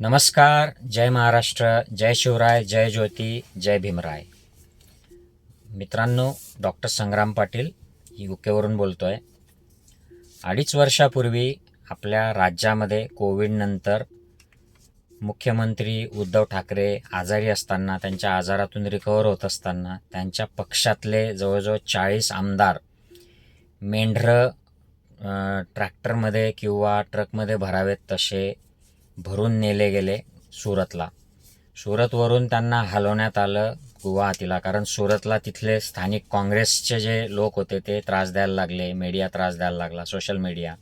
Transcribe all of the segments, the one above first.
नमस्कार जय महाराष्ट्र जय शिवराय जय ज्योती जय भीमराय. मित्रांनो डॉक्टर संग्राम पाटील युकेवरून बोलतो आहे अडीच वर्षापूर्वी आपल्या राज्यामध्ये कोविडनंतर मुख्यमंत्री उद्धव ठाकरे आजारी असताना त्यांच्या आजारातून रिकव्हर होत असताना त्यांच्या पक्षातले जवळजवळ चाळीस आमदार मेंढरं ट्रॅक्टरमध्ये किंवा ट्रकमध्ये भरावेत तसे भरून नेले गेले सुरतला. सुरतवरून त्यांना हलवण्यात आलं गुवाहाटीला कारण सुरतला तिथले स्थानिक काँग्रेसचे जे लोक होते ते त्रास द्यायला लागले मीडिया त्रास द्यायला लागला सोशल मीडिया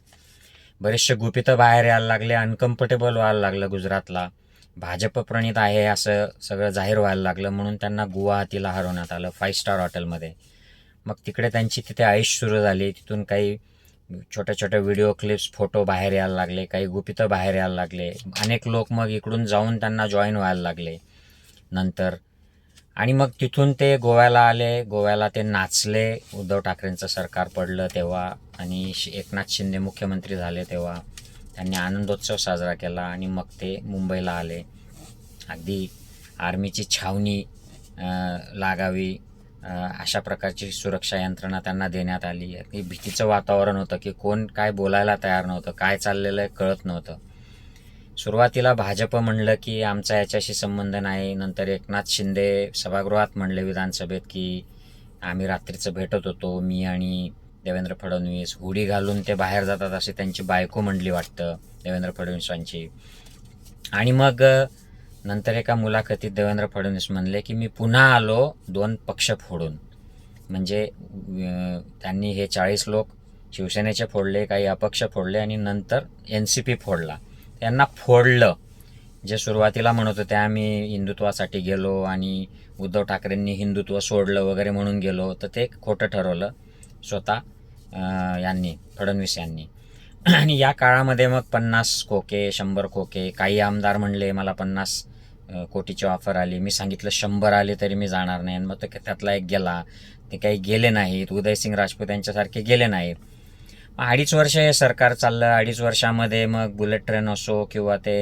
बरेचसे गुपितं बाहेर यायला लागले अनकम्फर्टेबल व्हायला लागलं गुजरातला. भाजप प्रणित आहे असं सगळं जाहीर व्हायला लागलं म्हणून त्यांना गुवाहाटीला हरवण्यात आलं फाईव्ह स्टार हॉटेलमध्ये मग तिकडे त्यांची तिथे आयुष सुरू झाली तिथून काही छोट्या छोट्या व्हिडिओ क्लिप्स फोटो बाहेर यायला लागले काही गुपितं बाहेर यायला लागले. अनेक लोक मग इकडून जाऊन त्यांना जॉईन व्हायला लागले. नंतर आणि मग तिथून ते गोव्याला आले. गोव्याला ते नाचले. उद्धव ठाकरेंचं सरकार पडलं तेव्हा आणि एकनाथ शिंदे मुख्यमंत्री झाले तेव्हा. त्यांनी आनंदोत्सव साजरा केला आणि मग ते मुंबईला आले. अगदी आर्मीची छावणी लागावी. अशा प्रकारची सुरक्षा यंत्रणा त्यांना देण्यात आली. अगदी भीतीचं वातावरण होतं की कोण काय बोलायला तयार नव्हतं काय चाललेलं आहे कळत नव्हतं. सुरुवातीला भाजप म्हणलं की आमचा याच्याशी संबंध नाही. नंतर एकनाथ शिंदे सभागृहात म्हणले विधानसभेत की आम्ही रात्रीचं भेटत होतो मी आणि देवेंद्र फडणवीस हुडी घालून ते बाहेर जातात अशी त्यांची बायको म्हणली वाटतं देवेंद्र फडणवीसांची. आणि मग नंतर एका मुलाखतीत देवेंद्र फडणवीस म्हणले की मी पुन्हा आलो दोन पक्ष फोडून. म्हणजे त्यांनी हे चाळीस लोक शिवसेनेचे फोडले काही अपक्ष फोडले आणि नंतर एन सी पी फोडला. त्यांना फोडलं. जे सुरुवातीला म्हणत होते आम्ही हिंदुत्वासाठी गेलो आणि उद्धव ठाकरेंनी हिंदुत्व सोडलं वगैरे म्हणून गेलो. तर ते खोटं ठरवलं स्वतः यांनी फडणवीस यांनी. आणि या काळामध्ये मग पन्नास खोके शंभर खोके काही आमदार म्हणले मला पन्नास कोटीची ऑफर आली. मी सांगितलं शंभर आले तरी मी जाणार नाही. आणि मग तो त्यातला एक गेला. ते काही गेले नाहीत. उदयसिंग राजपूत यांच्यासारखे गेले नाहीत. अडीच वर्ष हे सरकार चाललं. अडीच वर्षामध्ये मग बुलेट ट्रेन असो किंवा ते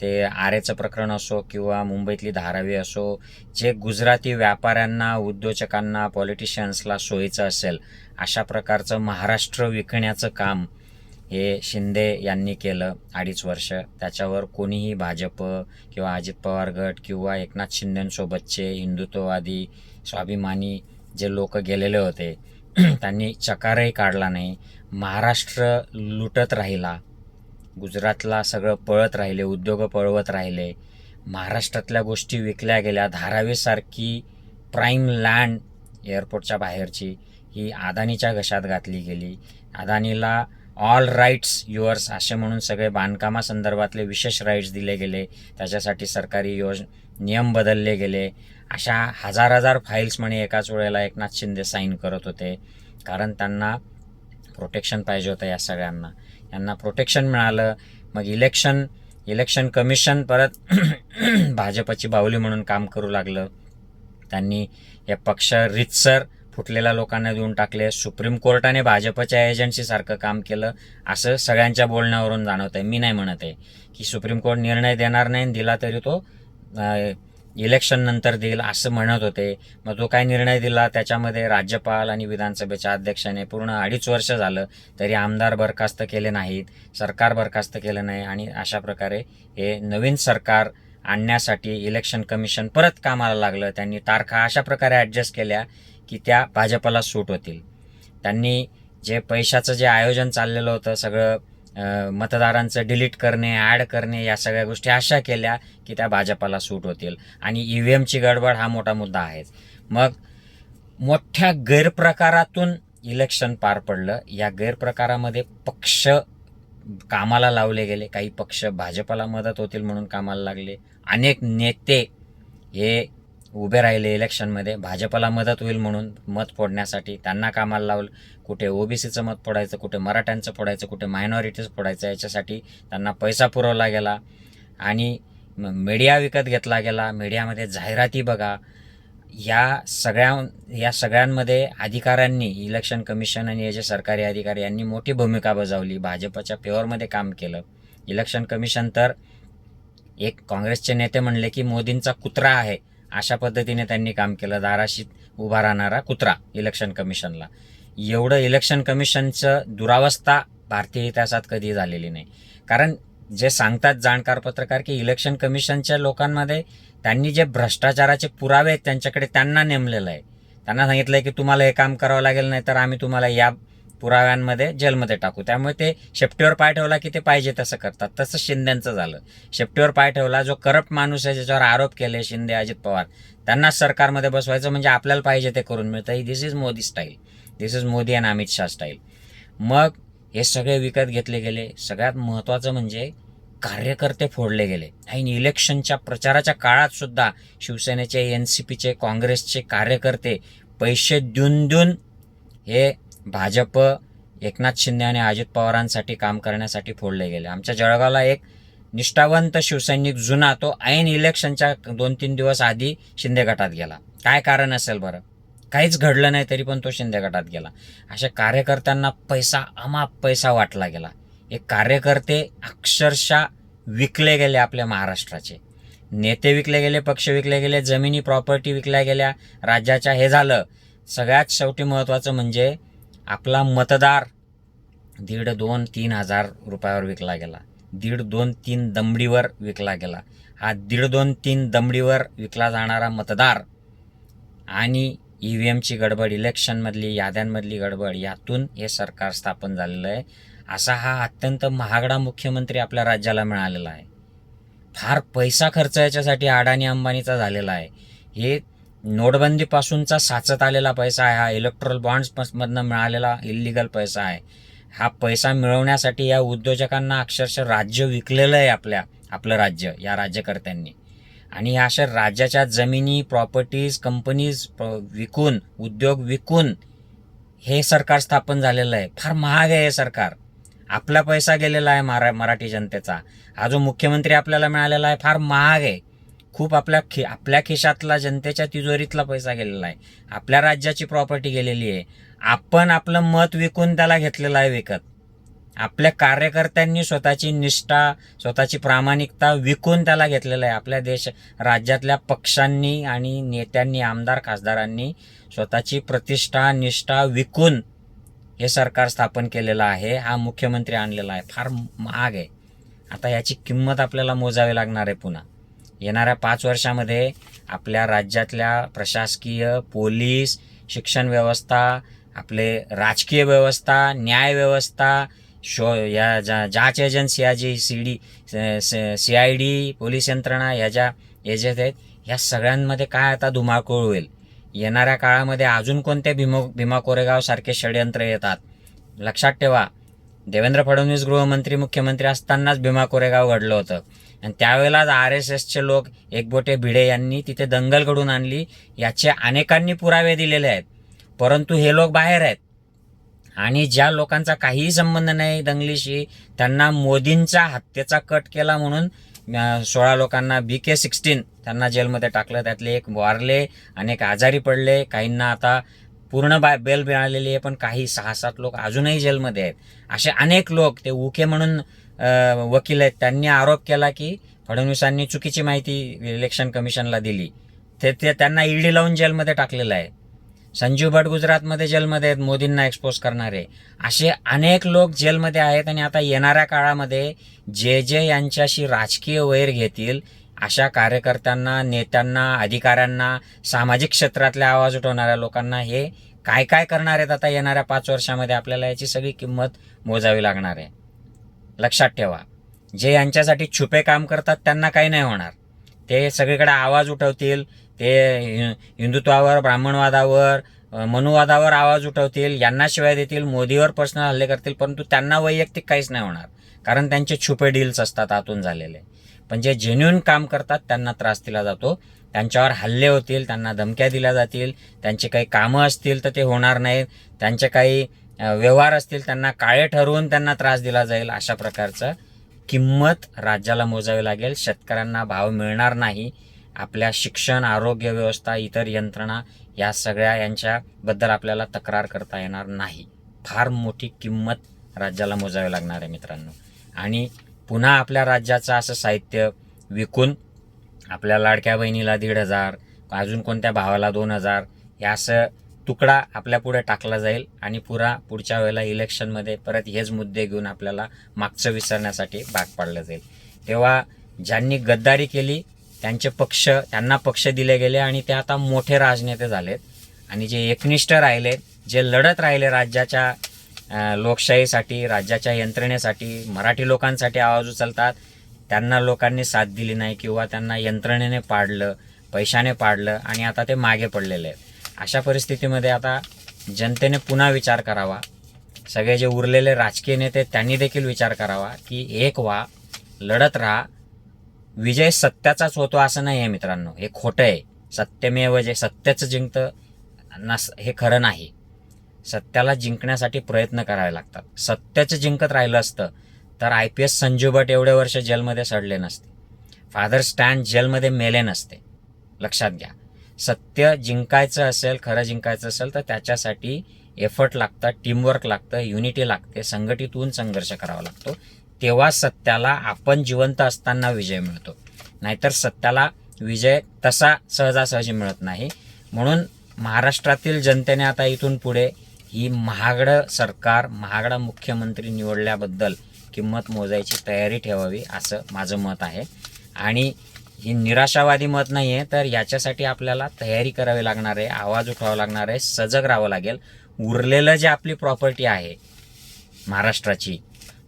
ते आरेचं प्रकरण असो किंवा मुंबईतली धारावी असो जे गुजराती व्यापाऱ्यांना उद्योजकांना पॉलिटिशियन्सला सोयीचं असेल अशा प्रकारचं महाराष्ट्र विकण्याचं काम हे शिंदे यांनी केलं अडीच वर्ष. त्याच्यावर कोणीही भाजप किंवा अजित पवार गट किंवा एकनाथ शिंदेंसोबतचे हिंदुत्ववादी स्वाभिमानी जे लोक गेलेले होते त्यांनी चकारही काढला नाही. महाराष्ट्र लुटत राहिला गुजरातला सगळं पळत राहिले उद्योग पळवत राहिले. महाराष्ट्रातल्या गोष्टी विकल्या गेल्या. धारावीसारखी प्राईम लँड एअरपोर्टच्या बाहेरची ही अदानीच्या घशात घातली गेली. अदानीला ऑल राईट्स युअर्स असे म्हणून सगळे बांधकामासंदर्भातले विशेष राईट्स दिले गेले. त्याच्यासाठी सरकारी योज नियम बदलले गेले. अशा हजार हजार फाईल्स म्हणे एकाच वेळेला एकनाथ शिंदे साईन करत होते. कारण त्यांना प्रोटेक्शन पाहिजे होतं या सगळ्यांना. यांना प्रोटेक्शन मिळालं. मग इलेक्शन इलेक्शन कमिशन परत भाजपची बाहुली म्हणून काम करू लागलं. त्यांनी हे पक्ष रितसर फुटलेल्या लोकांना देऊन टाकले. सुप्रीम कोर्टाने भाजपच्या एजन्सीसारखं काम केलं असं सगळ्यांच्या बोलण्यावरून जाणवत आहे मी नाही म्हणत आहे की सुप्रीम कोर्ट निर्णय देणार नाही दिला तरी तो इलेक्शन नंतर देईल असं म्हणत होते. मग तो काय निर्णय दिला? त्याच्यामध्ये राज्यपाल आणि विधानसभेच्या अध्यक्षाने पूर्ण अडीच वर्ष झालं तरी आमदार बरखास्त केले नाहीत सरकार बरखास्त केलं नाही आणि अशा प्रकारे हे नवीन सरकार आणण्यासाठी इलेक्शन कमिशन परत कामाला लागलं. त्यांनी तारखा अशा प्रकारे ॲडजस्ट केल्या की त्या भाजपला सूट होतील. त्यांनी जे पैशाचं जे आयोजन चाललेलं होतं सगळं मतदारांचं डिलीट करणे ॲड करणे या सगळ्या गोष्टी अशा केल्या की त्या भाजपाला सूट होतील. आणि ई व्ही एमची गडबड हा मोठा मुद्दा आहेच. मग मोठ्या गैरप्रकारातून इलेक्शन पार पडलं. या गैरप्रकारामध्ये पक्ष कामाला लावले गेले. काही पक्ष भाजपाला मदत होतील म्हणून कामाला लागले. अनेक नेते हे उभे राहिले इलेक्शनमध्ये. भाजपला मदत होईल म्हणून मत फोडण्यासाठी त्यांना कामाला लावलं. कुठे ओबीसीचं मत फोडायचं कुठे मराठ्यांचं फोडायचं कुठे मायनॉरिटीज फोडायचं याच्यासाठी त्यांना पैसा पुरवला गेला. आणि म- मीडिया विकत घेतला गेला. मीडियामध्ये जाहिराती बघा. या सगळ्या या सगळ्यांमध्ये अधिकाऱ्यांनी इलेक्शन कमिशन आणि याचे सरकारी अधिकारी यांनी मोठी भूमिका बजावली. भाजपच्या पेवरमध्ये काम केलं. इलेक्शन कमिशन तर एक काँग्रेसचे नेते म्हणले की मोदींचा कुत्रा आहे. अशा पद्धतीने त्यांनी काम केलं. धाराशीत उभा राहणारा कुत्रा इलेक्शन कमिशनला एवढं इलेक्शन कमिशनचं दुरावस्था भारतीय इतिहासात कधी झालेली नाही. कारण जे सांगतात जाणकार पत्रकार की इलेक्शन कमिशनच्या लोकांमध्ये त्यांनी जे भ्रष्टाचाराचे पुरावे आहेत त्यांच्याकडे त्यांना नेमलेलं आहे. त्यांना सांगितलं आहे की तुम्हाला हे काम करावं लागेल नाही तर आम्ही तुम्हाला या पुराव्यांमध्ये जेलमध्ये टाकू. त्यामुळे ते शेपटीवर पाय ठेवला की ते पाहिजे तसं करतात. तसं शिंदेचं झालं. शेपटीवर पाय ठेवला जो करप्ट माणूस आहे ज्याच्यावर आरोप केले शिंदे अजित पवार त्यांनाच सरकारमध्ये बसवायचं म्हणजे आपल्याला पाहिजे ते करून मिळतं. ही this is Modi style this is Modi and Amit Shah style मग हे सगळे विकत घेतले गेले. सगळ्यात महत्त्वाचं म्हणजे कार्यकर्ते फोडले गेले. आणि इलेक्शनच्या प्रचाराच्या काळात सुद्धा शिवसेनेचे एन सी पीचे काँग्रेसचे कार्यकर्ते पैसे देऊन देऊन हे भाजप एकनाथ शिंदे आणि अजित पवारांसाठी काम करण्यासाठी फोडले गेले. आमच्या जळगावला एक निष्ठावंत शिवसैनिक जुना तो ऐन इलेक्शनच्या दोन तीन दिवस आधी शिंदे गटात गेला. काय कारण असेल बरं? काहीच घडलं नाही तरी पण तो शिंदे गटात गेला. अशा कार्यकर्त्यांना पैसा अमाप पैसा वाटला गेला. हे कार्यकर्ते अक्षरशः विकले गेले आपल्या महाराष्ट्राचे. नेते विकले गेले पक्ष विकले गेले जमिनी प्रॉपर्टी विकल्या गेल्या राज्याच्या हे झालं. सगळ्यात शेवटी महत्त्वाचं म्हणजे आपला मतदार दीड दोन तीन हजार रुपयावर विकला गेला. दीड दोन तीन दमडीवर विकला गेला. हा दीड दोन तीन दमडीवर विकला जाणारा मतदार आणि ई व्ही एमची गडबड इलेक्शनमधली याद्यांमधली गडबड यातून हे सरकार स्थापन झालेलं आहे. असा हा अत्यंत महागडा मुख्यमंत्री आपल्या राज्याला मिळालेला आहे. फार पैसा खर्च याच्यासाठी अडाणी अंबानीचा झालेला आहे. हे नोटबंदीपासूनचा साचत आलेला पैसा आहे. हा इलेक्ट्रॉल बॉन्ड्समधनं मिळालेला इलिगल पैसा आहे. हा पैसा मिळवण्यासाठी या उद्योजकांना अक्षरशः राज्य विकलेलं आहे आपल्या आपलं राज्य या राज्यकर्त्यांनी. आणि अशा राज्याच्या जमिनी प्रॉपर्टीज कंपनीज विकून उद्योग विकून हे सरकार स्थापन झालेलं आहे. फार महाग आहे हे सरकार. आपला पैसा गेलेला आहे मरा मराठी जनतेचा. हा जो मुख्यमंत्री आपल्याला मिळालेला आहे फार महाग आहे. खूप आपल्या खि आपल्या खिशातला जनतेच्या तिजोरीतला पैसा गेलेला आहे. आपल्या राज्याची प्रॉपर्टी गेलेली आहे. आपण आपलं मत विकून त्याला घेतलेलं आहे विकत. आपल्या कार्यकर्त्यांनी स्वतःची निष्ठा स्वतःची प्रामाणिकता विकून त्याला घेतलेलं आहे. आपल्या देश राज्यातल्या पक्षांनी आणि नेत्यांनी आमदार खासदारांनी स्वतःची प्रतिष्ठा निष्ठा विकून हे सरकार स्थापन केलेलं आहे. हा मुख्यमंत्री आणलेला आहे. फार महाग आहे. आता याची किंमत आपल्याला मोजावी लागणार आहे पुन्हा. येणाऱ्या पाच वर्षामध्ये आपल्या राज्यातल्या प्रशासकीय पोलीस शिक्षण व्यवस्था आपले राजकीय व्यवस्था न्याय व्यवस्था शो या जा जाच एजन्सी या G C D C I D police यंत्रणा ह्या ज्या एजन्स आहेत ह्या सगळ्यांमध्ये काय आता धुमाकूळ होईल? येणाऱ्या काळामध्ये अजून कोणते भीमा भीमा कोरेगावसारखे षडयंत्र येतात? लक्षात ठेवा देवेंद्र फडणवीस गृहमंत्री मुख्यमंत्री असतानाच भीमा कोरेगाव घडलं होतं. आणि त्यावेळेलाच आर एस एसचे लोक एकबोटे भिडे यांनी तिथे दंगल घडून आणली याचे अनेकांनी पुरावे दिलेले आहेत. परंतु हे लोक बाहेर आहेत. आणि ज्या लोकांचा काहीही संबंध नाही दंगलीशी त्यांना मोदींचा हत्येचा कट केला म्हणून सोळा लोकांना बी के सिक्स्टीन त्यांना जेलमध्ये टाकलं. त्यातले एक वारले अनेक आजारी पडले. काहींना आता पूर्ण बा बेल मिळालेली आहे पण काही सहा सात लोक अजूनही जेलमध्ये आहेत. असे अनेक लोक ते उके म्हणून वकील आहेत त्यांनी आरोप केला की फडणवीसांनी चुकीची माहिती इलेक्शन कमिशनला दिली. ते ते त्यांना ईडी लावून जेलमध्ये टाकलेलं आहे. संजीव भट गुजरातमध्ये जेलमध्ये आहेत मोदींना एक्सपोज करणारे. असे अनेक लोक जेलमध्ये आहेत आणि आता येणाऱ्या काळामध्ये जे जे यांच्याशी राजकीय वैर घेतील अशा कार्यकर्त्यांना नेत्यांना अधिकाऱ्यांना सामाजिक क्षेत्रातल्या आवाज उठवणाऱ्या लोकांना हे काय काय करणार आहेत आता येणाऱ्या पाच वर्षामध्ये आपल्याला याची सगळी किंमत मोजावी लागणार आहे. लक्षात ठेवा जे यांच्यासाठी छुपे काम करतात त्यांना काही नाही होणार. ते सगळीकडे आवाज उठवतील ते हिंदुत्वावर ब्राह्मणवादावर मनुवादावर आवाज उठवतील यांना शिवाय देतील मोदीवर पर्सनल हल्ले करतील परंतु त्यांना वैयक्तिक काहीच नाही होणार. कारण त्यांचे छुपे डील्स असतात आतून झालेले. पण जे जेन्युन काम करतात त्यांना त्रास दिला जातो. त्यांच्यावर हल्ले होतील त्यांना धमक्या दिल्या जातील त्यांची काही कामं असतील तर ते होणार नाहीत त्यांचे काही व्यवहार असतील त्यांना काळे ठरवून त्यांना त्रास दिला जाईल अशा प्रकारचं किंमत राज्याला मोजावी लागेल. शेतकऱ्यांना भाव मिळणार नाही. आपल्या शिक्षण आरोग्य व्यवस्था इतर यंत्रणा या सगळ्या यांच्याबद्दल आपल्याला तक्रार करता येणार नाही. फार मोठी किंमत राज्याला मोजावी लागणार आहे मित्रांनो. आणि पुन्हा आपल्या राज्याचं असं साहित्य विकून आपल्या लाडक्या बहिणीला दीड हजार अजून कोणत्या भावाला दोन हजार हे असं तुकडा आपल्या पुढे टाकला जाईल आणि पुरा पुढच्या वेळेला इलेक्शनमध्ये परत हेच मुद्दे घेऊन आपल्याला मागचं विसरण्यासाठी भाग पाडलं जाईल. तेव्हा ज्यांनी गद्दारी केली त्यांचे पक्ष त्यांना पक्ष दिले गेले आणि ते आता मोठे राजनेते झालेत. आणि जे एकनिष्ठ राहिले जे लढत राहिले राज्याच्या लोकशाहीसाठी राज्याच्या यंत्रणेसाठी मराठी लोकांसाठी आवाज उचलतात. त्यांना लोकांनी साथ दिली नाही किंवा त्यांना यंत्रणेने पाडलं पैशाने पाडलं आणि आता ते मागे पडलेले आहेत. अशा परिस्थितीमध्ये आता जनतेने पुन्हा विचार करावा. सगळे जे उरलेले राजकीय नेते त्यांनी देखील विचार करावा की एक व्हा लढत राहा. विजय सत्याचाच होतो असं नाही आहे मित्रांनो. हे खोटं आहे. सत्यमेव जे सत्याचं जिंकतं नस हे खरं नाही. सत्याला जिंकण्यासाठी प्रयत्न करावे लागतात. सत्याचं जिंकत राहिलं असतं तर I P S Sanju Bhat एवढे वर्ष जेलमध्ये सडले नसते. फादर स्टॅन जेलमध्ये मेले नसते. लक्षात घ्या. सत्य जिंकायचं असेल खरं जिंकायचं असेल तर त्याच्यासाठी एफर्ट लागतात टीमवर्क लागतं युनिटी लागते संघटित होऊन संघर्ष करावा लागतो. तेव्हा सत्याला आपण जिवंत असताना विजय मिळतो. नाहीतर सत्याला विजय तसा सहजासहजी मिळत नाही. म्हणून महाराष्ट्रातील जनतेने आता इथून पुढे ही महागडं सरकार महागडा मुख्यमंत्री निवडल्याबद्दल किंमत मोजायची तयारी ठेवावी असं माझं मत आहे. आणि ही निराशावादी मत नाही आहे तर याच्यासाठी आपल्याला तयारी करावी लागणार आहे आवाज उठवावा लागणार आहे सजग राहावं लागेल. उरलेलं जे आपली प्रॉपर्टी आहे महाराष्ट्राची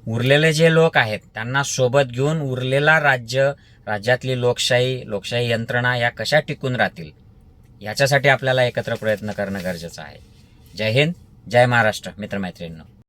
उरलेले जे लोक आहेत त्यांना सोबत घेऊन उरलेला राज्य राज्यातली लोकशाही लोकशाही यंत्रणा या कशा टिकून राहतील याच्यासाठी आपल्याला एकत्र प्रयत्न करणं गरजेचं आहे. जय हिंद. जय महाराष्ट्र मित्रमैत्रिणींनो.